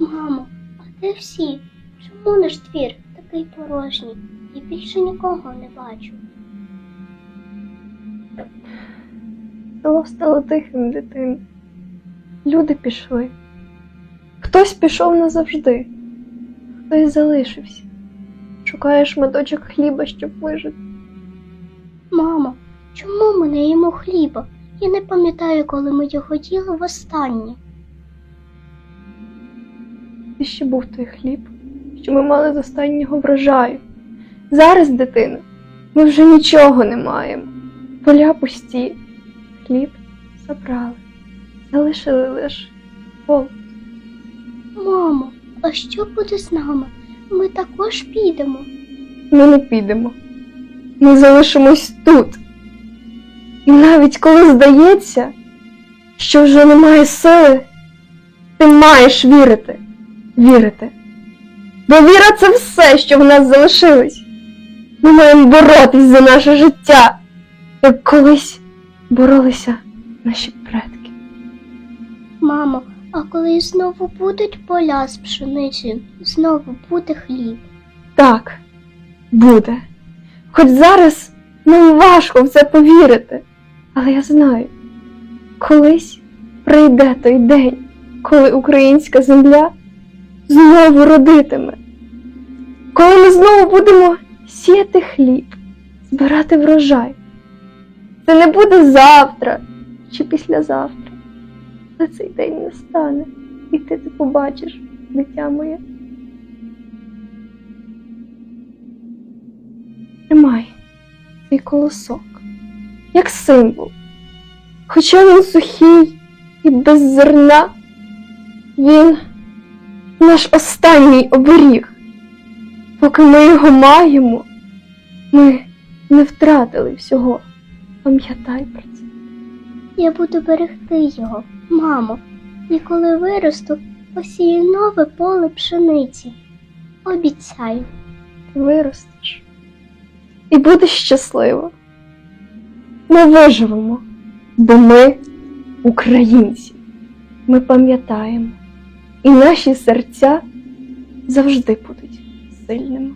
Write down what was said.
Мамо, а де всі? Чому наш двір такий порожній? Я більше нікого не бачу. Село стало тихим, дитин. Люди пішли. Хтось пішов назавжди, хтось залишився. Шукає шматочок хліба, щоб вижити. Мамо, чому ми не їмо хліба? Я не пам'ятаю, коли ми його їли востаннє. Де ще був той хліб, що ми мали з останнього врожаю. Зараз, дитина, ми вже нічого не маємо. Поля пусті, хліб забрали, залишили лише голод. Мамо, а що буде з нами? Ми також підемо. Ми не підемо. Ми залишимось тут. І навіть коли здається, що вже немає сили, ти маєш вірити, вірити. Бо віра це все, що в нас залишилось. Ми маємо боротись за наше життя, як колись боролися наші предки. Мамо, а коли знову будуть поля з пшеницею, знову буде хліб. Так, буде. Хоч зараз нам важко в це повірити, але я знаю, колись прийде той день, коли українська земля знову родитиме, коли ми знову будемо сіяти хліб, збирати врожай. Це не буде завтра чи післязавтра, але цей день настане, і ти це побачиш, дитя моє. Тримай цей колосок, як символ. Хоча він сухий і без зерна, він наш останній оберіг. Поки ми його маємо, ми не втратили всього. Пам'ятай про це. Я буду берегти його, мамо, і коли виросту, посію нове поле пшениці. Обіцяю. Ти виростеш і будеш щаслива. Ми виживемо, бо ми українці. Ми пам'ятаємо, і наші серця завжди будуть сильними.